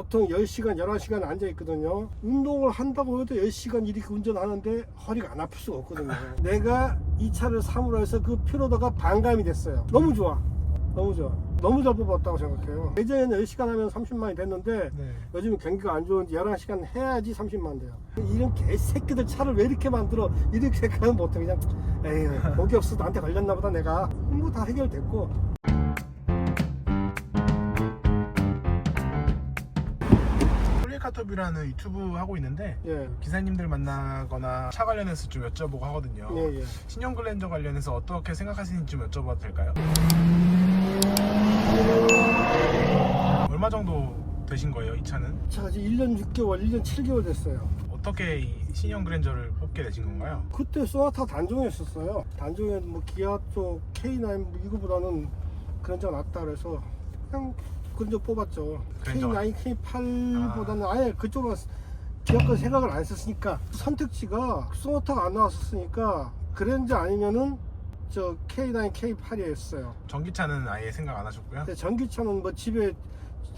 보통 10시간, 11시간 앉아 있거든요. 운동을 한다고 해도 10시간 이렇게 운전하는데 허리가 안 아플 수가 없거든요. 내가 이 차를 삼으로 해서 그 피로도가 반감이 됐어요. 너무 좋아. 너무 좋아. 너무 잘 뽑았다고 생각해요. 예전에는 10시간 하면 30만이 됐는데 네. 요즘 경기가 안 좋은데 11시간 해야지 30만 돼요. 이런 개새끼들 차를 왜 이렇게 만들어? 이렇게 생각하면 못해. 그냥, 에휴, 목이 없어. 나한테 걸렸나 보다, 내가. 뭐 다 해결됐고. 폴리카톱이라는 유튜브 하고 있는데 예. 기사님들 만나거나 차 관련해서 좀 여쭤보고 하거든요. 예, 예. 신형 글렌저 관련해서 어떻게 생각하시는지 좀 여쭤봐도 될까요? 얼마 정도 되신 거예요, 이 차는? 차가 지금 1년 6개월, 1년 7개월 됐어요. 어떻게 이 신형 글렌저를 뽑게 되신 건가요? 그때 소나타 단종했었어요. 단종에 뭐 기아 쪽 K9 뭐 이거보다는 그런저가 낫다 그래서 그냥 그런저 뽑았죠. 그랜저. K9, K8보다는 아 예 그쪽으로 기아권 생각을 안 했었으니까 선택지가 소나타가 안 나왔었으니까 그랜저 아니면은 저 K9, K8이었어요. 전기차는 아예 생각 안 하셨고요. 근데 전기차는 뭐 집에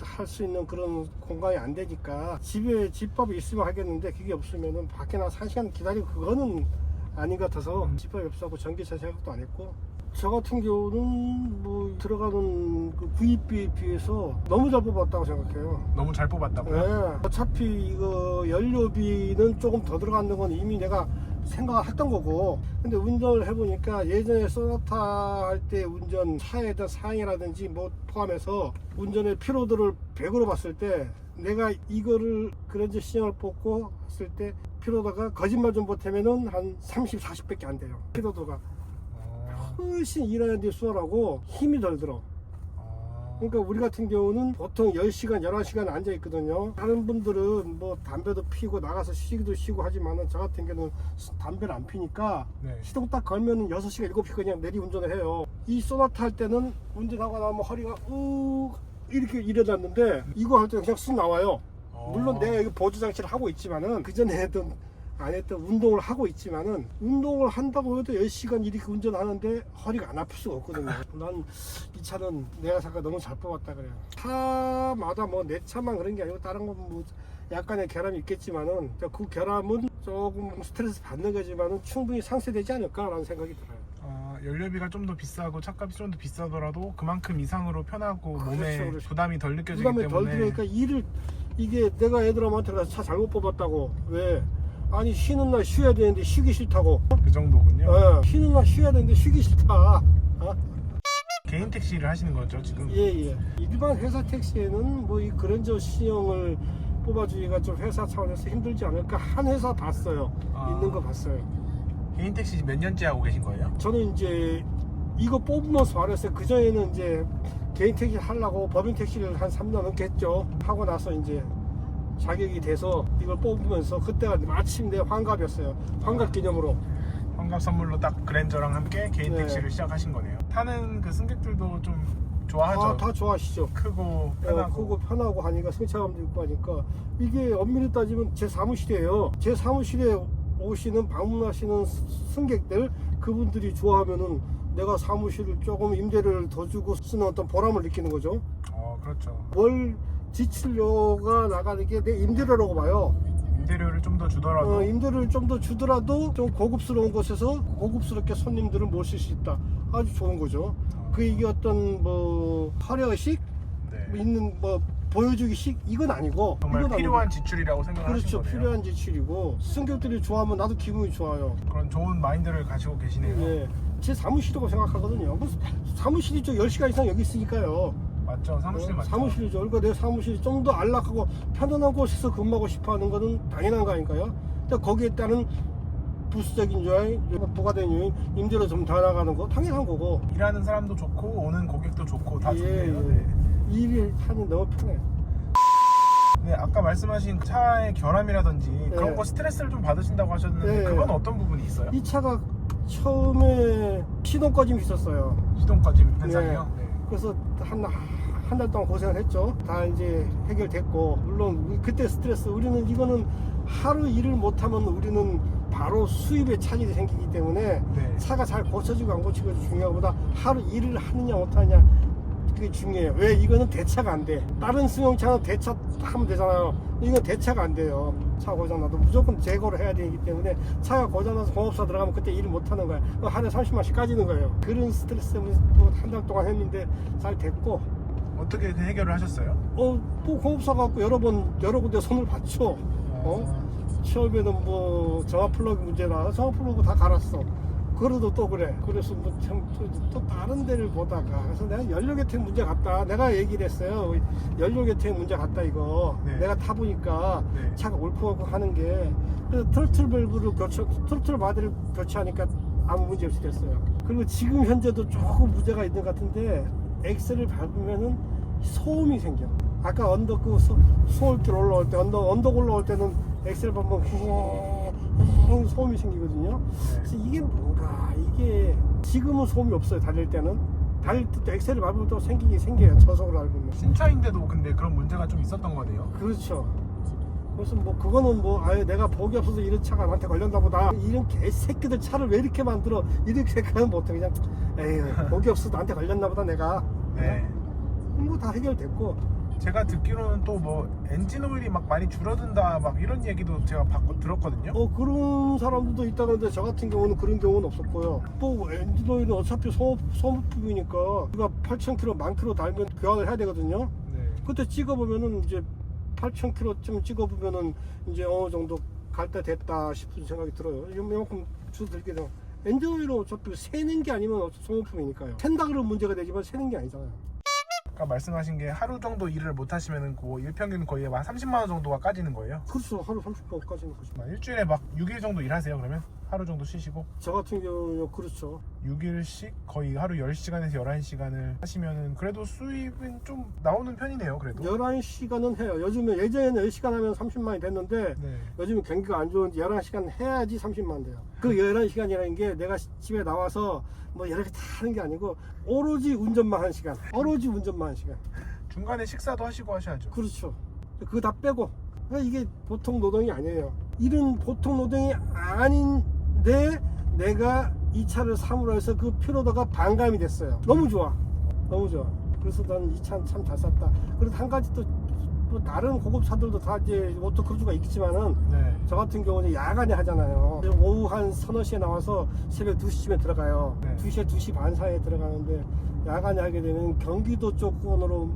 할 수 있는 그런 공간이 안 되니까 집에 집밥이 있으면 하겠는데 그게 없으면은 밖에 나서 한 시간 기다리고 그거는 아닌 것 같아서 집밥이 없어서 전기차 생각도 안 했고 저 같은 경우는 뭐 들어가는 그 구입비에 비해서 너무 잘 뽑았다고 생각해요. 너무 잘 뽑았다고요? 네. 어차피 이거 연료비는 조금 더 들어가는 건 이미 내가 생각을 했던 거고 근데 운전을 해보니까 예전에 소나타 할 때 운전 차에 대한 사양이라든지 뭐 포함해서 운전의 피로도를 100으로 봤을 때 내가 이거를 그런지 시험을 뽑고 했을 때 피로도가 거짓말 좀 못하면은 한 30, 40밖에 안 돼요 피로도가 어, 훨씬 일하는데 수월하고 힘이 덜 들어 어, 그러니까 우리 같은 경우는 보통 10시간, 11시간 앉아 있거든요. 다른 분들은 뭐 담배도 피고 나가서 쉬기도 쉬고 하지만은 저 같은 경우는 담배를 안 피니까 네. 시동 딱 걸면은 6시간, 7시간 그냥 내리 운전을 해요. 이 소나타 할 때는 운전하고 나면 허리가 우 이렇게 일어났는데 이거 할 때 그냥 쑥 나와요. 어, 물론 내가 이거 보조 장치를 하고 있지만은 그 전에 했던 안 했던 운동을 하고 있지만은 운동을 한다고 해도 10시간 이렇게 운전하는데 허리가 안 아플 수가 없거든요. 난 이 차는 내가 잠깐 너무 잘 뽑았다 그래요. 차마다 뭐 내 차만 그런 게 아니고 다른 건 뭐 약간의 결함이 있겠지만은 그 결함은 조금 스트레스 받는 거지만은 충분히 상쇄되지 않을까라는 생각이 들어요. 어, 연료비가 좀 더 비싸고 차값이 좀 더 비싸더라도 그만큼 이상으로 편하고 그렇죠, 몸에 그렇죠. 부담이 덜 느껴지기 부담이 덜 때문에 들으니까 일을 이게 내가 애들한테 차 잘못 뽑았다고 왜 아니 쉬는 날 쉬어야 되는데 쉬기 싫다고 그 정도군요. 어, 쉬는 날 쉬어야 되는데 쉬기 싫다 어? 개인 택시를 하시는 거죠 지금? 예예 일반 회사 택시에는 뭐 이 그랜저 시형을 뽑아주기가 좀 회사 차원에서 힘들지 않을까 한 회사 봤어요 아. 있는 거 봤어요 개인 택시 몇 년째 하고 계신 거예요? 저는 이제 이거 뽑으면서 말했어요 그 전에는 이제 개인 택시 하려고 법인 택시를 한 3년 넘게 했죠 하고 나서 이제 자격이 돼서 이걸 뽑으면서 그때가 마침 내 환갑이었어요 환갑 기념으로 환갑 선물로 딱 그랜저랑 함께 개인 네. 택시를 시작하신 거네요. 타는 그 승객들도 좀 좋아하죠. 아, 다 좋아하시죠 크고 편하고, 편하고. 크고 편하고 하니까 승차감도 있고 하니까 이게 엄밀히 따지면 제 사무실이에요. 제 사무실에 오시는 방문하시는 스- 승객들 그분들이 좋아하면은 내가 사무실을 조금 임대료를 더 주고 쓰는 어떤 보람을 느끼는 거죠. 어 그렇죠. 월 지출료가 나가는 게 내 임대료라고 봐요. 임대료를 좀 더 주더라도 어, 임대료를 좀 더 주더라도 좀 고급스러운 곳에서 고급스럽게 손님들을 모실 수 있다. 아주 좋은 거죠. 그 이게 어떤 뭐 화려식 네. 뭐 있는 뭐 보여주기식 이건 아니고 정말 이건 필요한 아니고. 지출이라고 생각하시는 그렇죠 거네요. 필요한 지출이고 승객들이 좋아하면 나도 기분이 좋아요 그런 좋은 마인드를 가지고 계시네요. 예. 제 사무실이라고 생각하거든요 뭐 사무실이죠 10시간 이상 여기 있으니까요 맞죠? 사무실 어, 맞죠? 사무실이죠 그러니까 내 사무실이 좀 더 안락하고 편안한 곳에서 근무하고 싶어 하는 거는 당연한 거 아닌가요 근데 거기에 따른 부수적인 요인 부가된 요인 임대료 좀 더 나가는 거 당연한 거고 일하는 사람도 좋고 오는 고객도 좋고 다 예, 좋네요. 예. 네. 일이 하는 너무 편해 네, 아까 말씀하신 차의 결함이라든지 그런 네. 거 스트레스를 좀 받으신다고 하셨는데 네. 그건 어떤 부분이 있어요? 이 차가 처음에 시동 꺼짐이 있었어요 시동까지 현상이요? 네. 그래서 한 한 달 동안 고생을 했죠. 다 이제 해결됐고 물론 그때 스트레스 우리는 이거는 하루 일을 못하면 우리는 바로 수입에 차질이 생기기 때문에 네. 차가 잘 고쳐지고 안 고쳐지고 중요한 것보다 하루 일을 하느냐 못하느냐 그게 중요해요. 왜 이거는 대차가 안 돼. 다른 승용차는 대차 하면 되잖아요. 이건 대차가 안 돼요. 차 고장나도 무조건 제거를 해야 되기 때문에 차가 고장나서 공업사 들어가면 그때 일못 하는 거야. 하루에 30만씩 까지는 거예요. 그런 스트레스 때문에 또한달 동안 했는데 잘 됐고 어떻게 그 해결을 하셨어요? 어, 또 공업사 갖고 여러 번 여러 군데 손을 봤죠. 어? 처음에는 뭐 정화 플러그 문제나 정화 플러그 다 갈았어. 그래도 또 그래. 그래서 뭐참또 다른 데를 보다가 그래서 내가 연료 개택 문제 같다. 내가 얘기를 했어요. 연료 개택 문제 같다 이거. 네. 내가 타 보니까 네. 차가 옳고 하는 게 그래서 트로틀 밸브를 교체, 트로틀 바디를 교체하니까 아무 문제 없이 됐어요. 그리고 지금 현재도 조금 문제가 있는 것 같은데 엑셀을 밟으면은 소음이 생겨. 아까 언덕 그 소, 소울길 올라올 때 언덕 언덕 올라올 때는 엑셀 밟으면 휘 소음이 생기거든요. 그래서 이게 뭔가 이게 지금은 소음이 없어요. 달릴 때는 달릴 때 엑셀을 밟으면 또 생기긴 생겨요. 저속으로 밟으면. 신차인데도 근데 그런 문제가 좀 있었던 거네요. 그렇죠. 그래서 뭐 그거는 뭐 아예 내가 복이 없어서 이런 차가 나한테 걸렸나 보다. 이런 개새끼들 차를 왜 이렇게 만들어? 이렇게 생각하면 못해. 그냥 에휴 복이 없어서 나한테 걸렸나 보다 내가. 네. 뭐 다 해결됐고. 제가 듣기로는 또 뭐 엔진 오일이 막 많이 줄어든다 막 이런 얘기도 제가 받고 들었거든요. 어 그런 사람들도 있다 그러는데 저 같은 경우는 그런 경우는 없었고요. 또 엔진 오일은 어차피 소모, 소모품이니까 우리가 8,000km 만 킬로 달면 교환을 해야 되거든요. 네. 그때 찍어보면은 이제 8,000km쯤 찍어보면은 이제 어느 정도 갈 때 됐다 싶은 생각이 들어요. 이만큼 줄어들게 되면 엔진 오일은 어차피 새는 게 아니면 소모품이니까요. 샌다 그러면 문제가 되지만 새는 게 아니잖아요. 아까 말씀하신 게 하루 정도 일을 못 하시면은 그 일평균 거의 한 30만 원 정도가 까지는 거예요. 그렇죠. 하루 30분까지는 그렇죠. 막 일주일에 막 6일 정도 일하세요 그러면? 하루 정도 쉬시고 저 같은 경우는 그렇죠. 6일씩 거의 하루 10시간에서 11시간을 하시면은 그래도 수입은 좀 나오는 편이네요 그래도 11시간은 해요. 요즘에 예전에는 10시간 하면 30만이 됐는데 네. 요즘은 경기가 안 좋은데 11시간 해야지 30만 돼요. 그 11시간이라는 게 내가 집에 나와서 뭐 여러 개 다 하는 게 아니고 오로지 운전만 한 시간. 오로지 운전만 한 시간. 중간에 식사도 하시고 하셔야죠 그렇죠. 그거 다 빼고. 그러니까 이게 보통 노동이 아니에요. 일은 보통 노동이 아닌 데 내가 이 차를 삼으로 해서 그 피로도가 반감이 됐어요. 너무 좋아. 너무 좋아. 그래서 난 이 차는 참 잘 샀다. 그래도 한 가지 또, 또 다른 고급 차들도 다 이제 오토크루즈가 있지만은 네. 저 같은 경우는 야간에 하잖아요. 오후 한 서너 시에 나와서 새벽 2시쯤에 들어가요. 네. 2시에 2시 반 사이에 들어가는데 야간에 하게 되면 경기도 쪽으로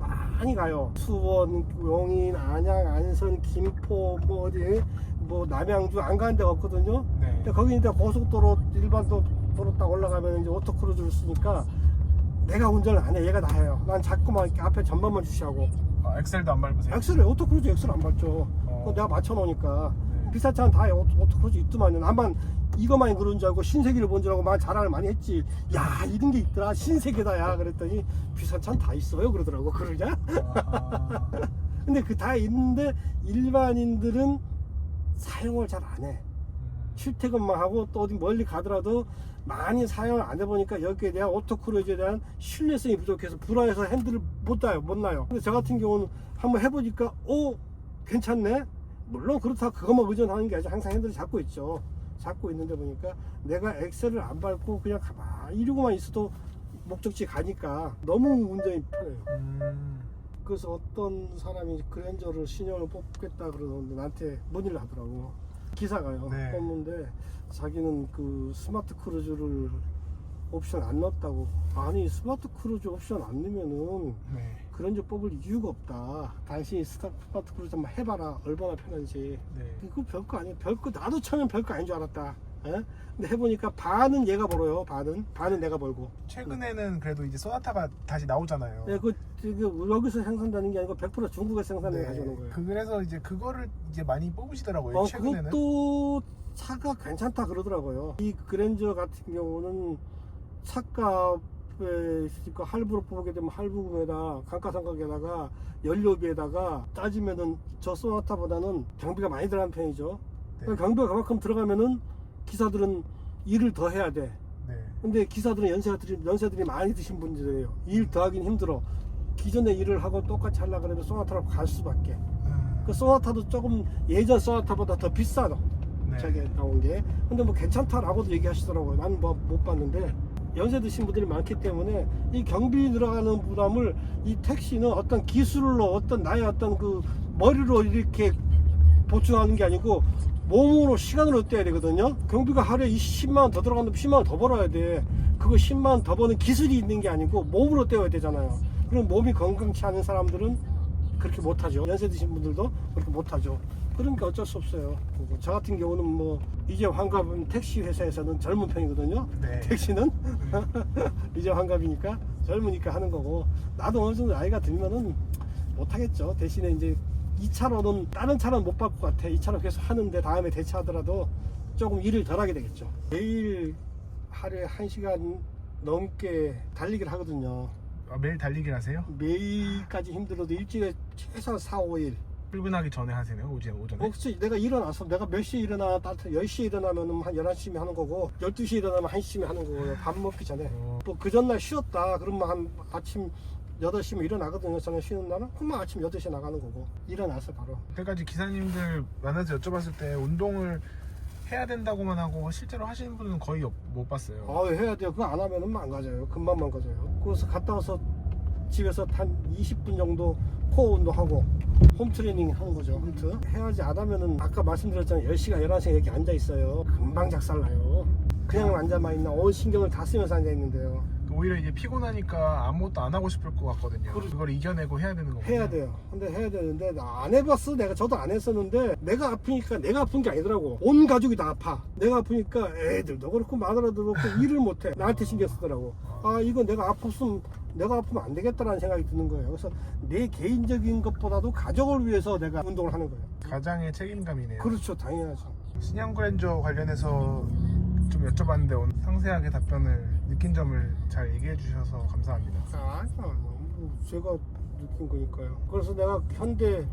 많이 가요. 수원, 용인, 안양, 안성, 김포, 뭐 어디, 뭐 남양주 안 가는 데가 없거든요. 네. 근데 거기 이제 고속도로 일반 도- 도로 딱 올라가면 이제 오토크루즈를 쓰니까 내가 운전을 안 해. 얘가 다 해요. 난 자꾸만 이렇게 앞에 전반만 주시하고. 아, 엑셀도 안 밟으세요? 엑셀을 오토크루즈 엑셀 안 밟죠. 어. 그거 내가 맞춰 놓으니까. 네. 비싼 차는 다 오토, 오토크루즈 있더만요. 나만 이거만 그런 줄 알고 신세계를 본 줄 알고 막 자랑을 많이 했지. 야 이런 게 있더라. 신세계다 야 그랬더니 비싼 차는 다 있어요 그러더라고. 그러냐? 아, 근데 그 다 있는데 일반인들은 사용을 잘 안 해. 음, 출퇴근만 하고 또 어디 멀리 가더라도 많이 사용을 안 해보니까 여기에 대한 오토크루즈에 대한 신뢰성이 부족해서 불안해서 핸들을 못 놔요, 못 놔요. 근데 저 같은 경우는 한번 해보니까, 오, 괜찮네? 물론 그렇다 그것만 의존하는 게 아니라 항상 핸들을 잡고 있죠. 잡고 있는데 보니까 내가 엑셀을 안 밟고 그냥 가만히 이러고만 있어도 목적지 가니까 너무 운전이 편해요. 음, 그래서 어떤 사람이 그랜저를 신형을 뽑겠다 그러는데 나한테 문의를 하더라고. 기사가요. 네. 뽑는데 자기는 그 스마트 크루즈를 옵션 안 넣었다고. 아니 스마트 크루즈 옵션 안 넣으면은 네. 그랜저 뽑을 이유가 없다. 당신이 스마트 크루즈 한번 해봐라. 얼마나 편한지. 네. 그거 별거 아니에요 별거 나도 처음엔 별거 아닌 줄 알았다 예? 근데 해보니까 반은 얘가 벌어요 반은 반은 내가 벌고 최근에는 그래도 이제 소나타가 다시 나오잖아요. 예, 그, 그 여기서 생산되는 게 아니고 100% 중국에서 생산해 네. 가져오는 거예요. 그- 그래서 이제 그거를 이제 많이 뽑으시더라고요. 어, 최근에는. 그것도 차가 괜찮다 그러더라고요. 이 그랜저 같은 경우는 차값에 그 할부로 뽑게 되면 할부금에다 감가상각에다가 연료비에다가 따지면은 저 소나타보다는 경비가 많이 들어가는 편이죠. 네. 그 경비가 그만큼 들어가면은 기사들은 일을 더 해야 돼. 네. 근데 기사들은 연세가 들 연세들이 많이 드신 분들이에요. 일 더하긴 힘들어. 기존에 일을 하고 똑같이 하려고 그러면 소나타로 갈 수밖에. 음, 그 소나타도 조금 예전 소나타보다 더 비싸도 네. 저게 나온 게. 근데 뭐 괜찮다라고도 얘기하시더라고요. 나는 뭐 못 봤는데 연세 드신 분들이 많기 때문에 이 경비 들어가는 부담을 이 택시는 어떤 기술로 어떤 나의 어떤 그 머리로 이렇게 보충하는 게 아니고 몸으로 시간으로 떼야 되거든요. 경비가 하루에 10만 원 더 들어간다면 10만 원 더 벌어야 돼. 그거 10만 원 더 버는 기술이 있는 게 아니고 몸으로 떼어야 되잖아요. 그럼 몸이 건강치 않은 사람들은 그렇게 못하죠. 연세 드신 분들도 그렇게 못하죠. 그러니까 어쩔 수 없어요. 저 같은 경우는 뭐 이제 환갑은 택시 회사에서는 젊은 편이거든요. 네. 택시는 이제 환갑이니까 젊으니까 하는 거고 나도 어느 정도 나이가 들면은 못하겠죠. 대신에 이제 2차로는 다른 차는 못 받을 것 같아. 2차로 계속 하는데 다음에 대체하더라도 조금 일을 덜 하게 되겠죠. 매일 하루에 1시간 넘게 달리기를 하거든요. 아, 매일 달리기를 하세요? 매일까지 힘들어도 일주일에 최소한 4, 5일. 출근하기 전에 하세요? 오전 오전에? 혹시 내가 일어나서 내가 몇 시에 일어나 따뜻한 10시에 일어나면 한 11시쯤에 하는 거고 12시에 일어나면 1시쯤에 하는 거고요. 밥 먹기 전에. 어, 뭐그 전날 쉬었다 그러면 한 아침 8시면 일어나거든요. 저는 쉬는 날은 그러면 아침 8시에 나가는 거고 일어나서 바로. 그때까지 기사님들 만나서 여쭤봤을 때 운동을 해야 된다고만 하고 실제로 하시는 분은 거의 없- 못 봤어요. 아 해야 돼요. 그거 안 하면은 망가져요. 금방 망가져요. 그래서 갔다 와서 집에서 한 20분 정도 코어 운동하고 홈 트레이닝 하는 거죠. 홈트. 해야지 안 하면은 아까 말씀드렸잖아요. 10시간 11시간 이렇게 앉아 있어요. 금방 작살나요. 그냥 앉아만 있나 온 신경을 다 쓰면서 앉아 있는데요. 오히려 이제 피곤하니까 아무것도 안 하고 싶을 것 같거든요. 그렇죠. 그걸 이겨내고 해야 되는 거고. 해야 돼요. 근데 해야 되는데 나 안 해봤어. 내가 저도 안 했었는데 내가 아프니까 내가 아픈 게 아니더라고. 온 가족이 다 아파. 내가 아프니까 애들도 그렇고 마누라도 그렇고 일을 못해. 나한테 신경 쓰더라고. 아 이거 내가 아팠으면 내가 아프면 안 되겠다라는 생각이 드는 거예요. 그래서 내 개인적인 것보다도 가족을 위해서 내가 운동을 하는 거예요. 가장의 책임감이네요. 그렇죠, 당연하죠. 신형 그랜저 관련해서 좀 여쭤봤는데 오늘 상세하게 답변을 느낀 점을 잘 얘기해 주셔서 감사합니다. 아, 아니요. 제가 느낀 거니까요. 그래서 내가 현대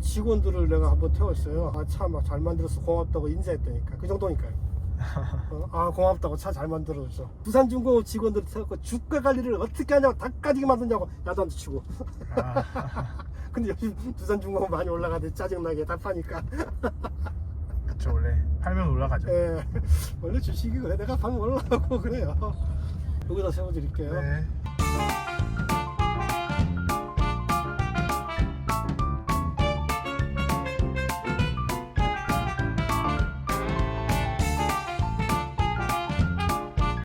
직원들을 내가 한번 태웠어요. 아, 차 막 잘 만들어서 고맙다고 인사했다니까. 그 정도니까요. 어, 아, 고맙다고 차 잘 만들어줬어. 부산중공업 직원들 태웠고 주가 관리를 어떻게 하냐고 닭가지게 만드냐고 야단도 치고. 아, 근데 요즘 부산중공업 많이 올라가는데 짜증나게 답하니까. 그쵸 원래 팔면 올라가죠. 예. 원래 주식이 그래. 내가 방금 올라가고 그래요. 여기다 세워드릴게요. 네.